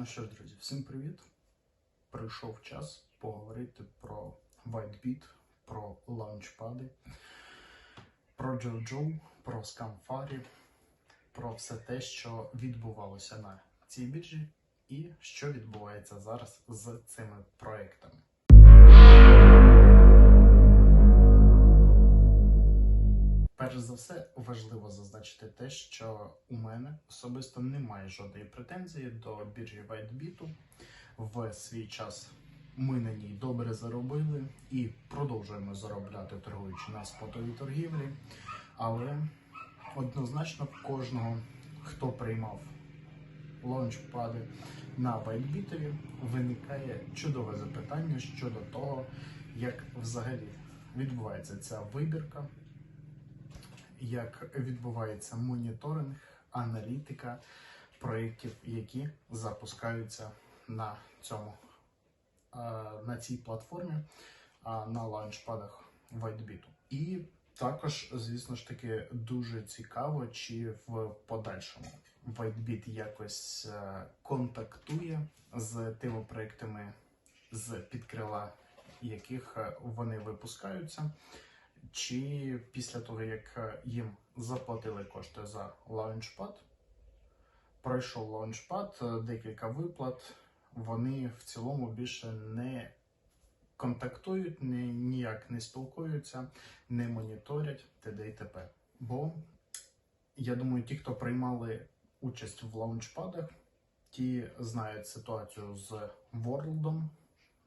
Ну що ж, друзі, всім привіт! Прийшов час поговорити про WhiteBit, про лаунчпади, про JoJo, про Scamfari, про все те, що відбувалося на цій біржі, і що відбувається зараз з цими проектами. Перш за все, важливо зазначити те, що у мене особисто немає жодної претензії до біржі WhiteBit. В свій час ми на ній добре заробили і продовжуємо заробляти, торгуючи на спотовій торгівлі. Але однозначно кожного, хто приймав лаунчпади на WhiteBit, виникає чудове запитання щодо того, як взагалі відбувається ця вибірка як відбувається моніторинг, аналітика проєктів, які запускаються на цьому е, на цій платформі на лаунчпадах WhiteBit. І також, звісно ж таки, дуже цікаво, чи в подальшому WhiteBit якось е, контактує з тими проектами, з підкрила яких е, вони випускаються. Чи після того, як е, їм заплатили кошти за лаунчпад, пройшов лаунчпад, е, декілька виплат, вони в цілому більше не контактують, не, ніяк не спілкуються, не моніторять т.д. і т.п. Бо я думаю, ті, хто приймали участь в лаунчпадах, ті знають ситуацію з World,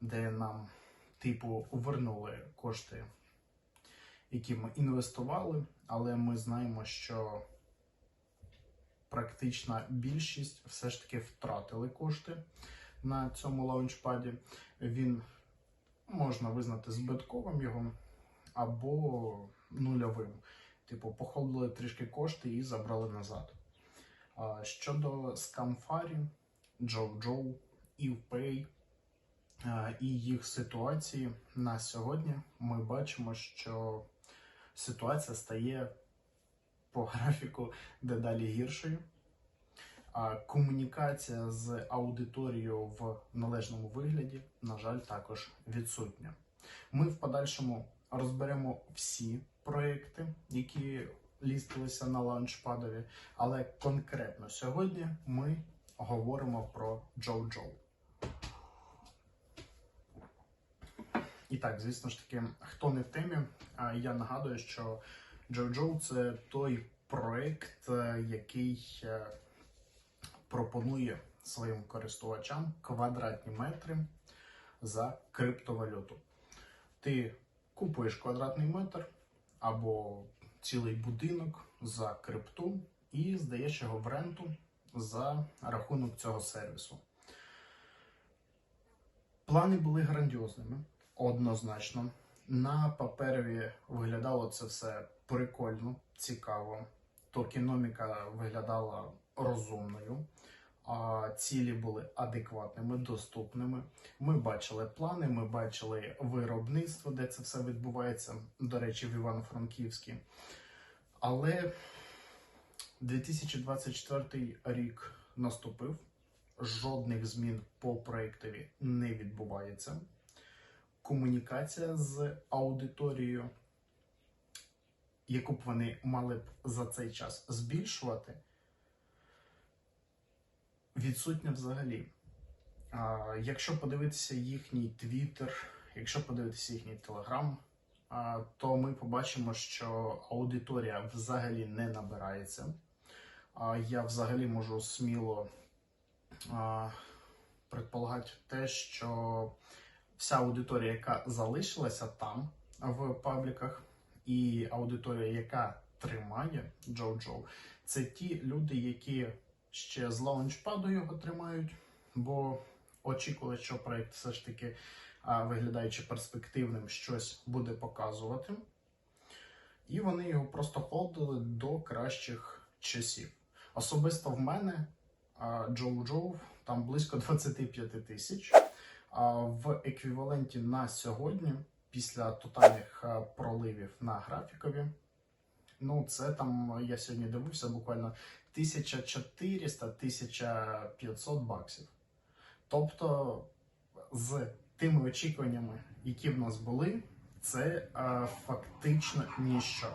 де нам, типу, вернули кошти які ми інвестували, але ми знаємо, що практична більшість все ж таки втратили кошти на цьому лаунчпаді. Він можна визнати збитковим його або нульовим. Типу, походили трішки кошти і забрали назад. Щодо Scamfari, JoJo, EvePay і їх ситуації на сьогодні, ми бачимо, що ситуація стає по графіку дедалі гіршою. А комунікація з аудиторією в належному вигляді, на жаль, також відсутня. Ми в подальшому розберемо всі проекти, які лістилися на лаунчпадові, але конкретно сьогодні ми говоримо про JoJo. І так, звісно ж таки, хто не в темі, я нагадую, що JoJo – це той проект, е, який е, пропонує своїм користувачам квадратні метри за криптовалюту. Ти купуєш квадратний метр або цілий будинок за крипту і здаєш його в ренту за рахунок цього сервісу. Плани були грандіозними. Однозначно. На паперові виглядало це все прикольно, цікаво. Токеноміка виглядала розумною, а цілі були адекватними, доступними. Ми бачили плани, ми бачили виробництво, де це все відбувається, до речі, в Івано-Франківській. Але 2024 рік наступив, жодних змін по проєктові не відбувається комунікація з аудиторією, яку б вони мали б за цей час збільшувати, відсутня взагалі. А, Якщо подивитися їхній твіттер, якщо подивитися їхній телеграм, то ми побачимо, що аудиторія взагалі не набирається. А, Я взагалі можу сміло а, предполагати те, що вся аудиторія, яка залишилася там в пабліках, і аудиторія, яка тримає Джо-Джо, це ті люди, які ще з лаунчпаду його тримають, бо очікували, що проект все ж таки, виглядаючи перспективним, щось буде показувати. І вони його просто холдили до кращих часів. Особисто в мене Джоу Джоу там близько 25 тисяч в еквіваленті на сьогодні, після тотальних е, проливів на графікові, ну це там я сьогодні дивився буквально 1400-1500 баксів. Тобто, з тими очікуваннями, які в нас були, це е, фактично ніщо.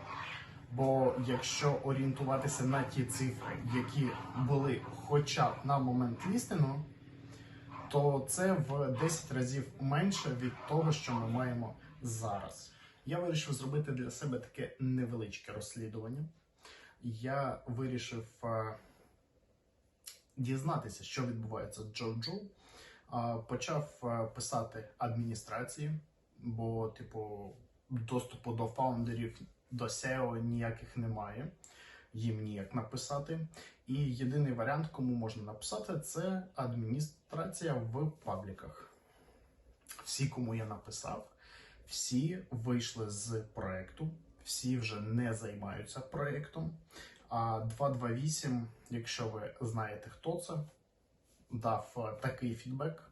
Бо якщо орієнтуватися на ті цифри, які були хоча б на момент лістингу, то це в 10 разів менше від того, що ми маємо зараз. Я вирішив зробити для себе таке невеличке розслідування. Я вирішив е, дізнатися, що відбувається з Джоджо. Е, Почав е, писати адміністрації, бо, типу, доступу до фаундерів, до SEO ніяких немає. Їм ніяк написати. І єдиний варіант, кому можна написати, це адміністрація в пабліках. Всі, кому я написав, всі вийшли з проекту, всі вже не займаються проектом. А 228, якщо ви знаєте, хто це, дав е, такий фідбек.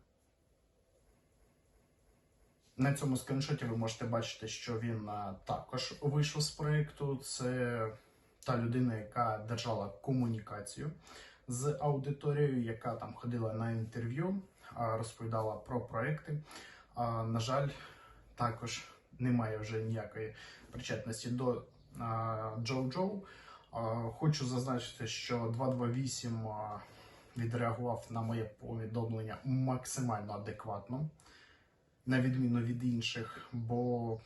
На цьому скріншоті ви можете бачити, що він е, також вийшов з проекту. Це та людина, яка держала комунікацію з аудиторією, яка там ходила на інтерв'ю, розповідала про проекти. На жаль, також немає вже ніякої причетності до а, Джоу Джоу. Хочу зазначити, що 228 відреагував на моє повідомлення максимально адекватно, на відміну від інших, бо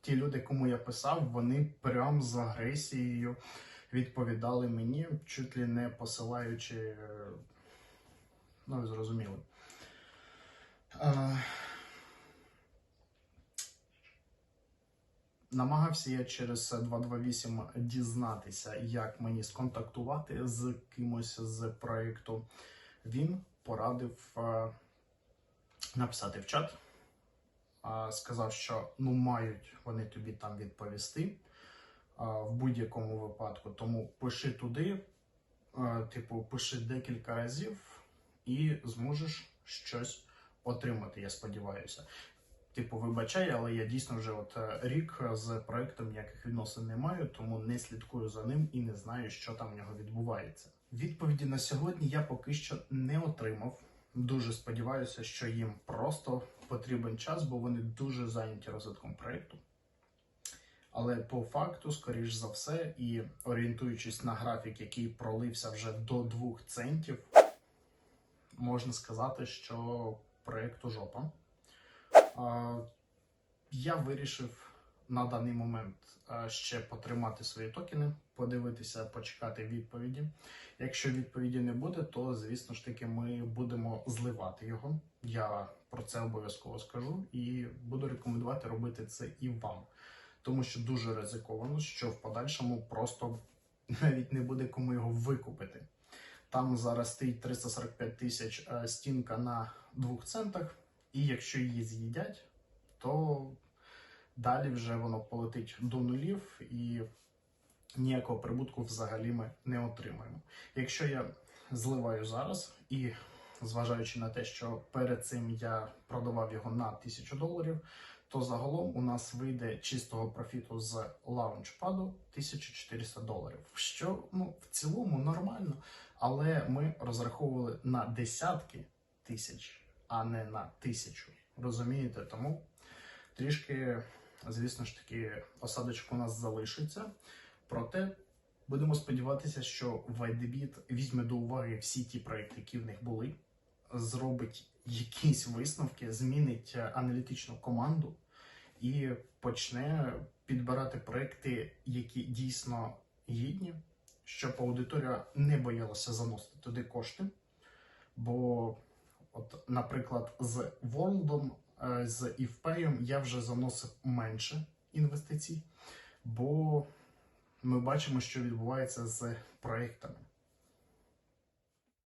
ті люди, кому я писав, вони прям з агресією відповідали мені, чуть ли не посилаючи. е, Ну, ви зрозуміли. Е, Намагався я через 228 дізнатися, як мені сконтактувати з кимось з проєкту. Він порадив е, написати в чат. Сказав, що ну мають вони тобі там відповісти в будь-якому випадку. Тому пиши туди, типу, пиши декілька разів і зможеш щось отримати. Я сподіваюся. Типу, вибачай, але я дійсно вже от е, рік з проектом ніяких відносин не маю, тому не слідкую за ним і не знаю, що там в нього відбувається. Відповіді на сьогодні я поки що не отримав. Дуже сподіваюся, що їм просто потрібен час, бо вони дуже зайняті розвитком проєкту. Але по факту, скоріш за все, і орієнтуючись на графік, який пролився вже до 2 центів, можна сказати, що проєкту жопа. Я вирішив на даний момент ще потримати свої токени, подивитися, почекати відповіді. Якщо відповіді не буде, то звісно ж таки ми будемо зливати його. Я про це обов'язково скажу і буду рекомендувати робити це і вам, тому що дуже ризиковано, що в подальшому просто навіть не буде кому його викупити. Там зараз стоїть 345 тисяч е, стінка на 2 центах, і якщо її з'їдять, то далі вже воно полетить до нулів і ніякого прибутку взагалі ми не отримаємо. Якщо я зливаю зараз і зважаючи на те, що перед цим я продавав його на 1000 доларів, то загалом у нас вийде чистого профіту з лаунчпаду 1400 доларів. Що ну в цілому нормально, але ми розраховували на десятки тисяч, а не на тисячу. Розумієте? Тому трішки, звісно ж таки, осадочок у нас залишиться. Проте будемо сподіватися, що Вайдебіт візьме до уваги всі ті проекти, які в них були, зробить якісь висновки, змінить е, аналітичну команду і почне підбирати проекти, які дійсно гідні, щоб аудиторія не боялася заносити туди кошти. Бо, от, наприклад, з е, з IFPay я вже заносив менше інвестицій, бо ми бачимо, що відбувається з проектами.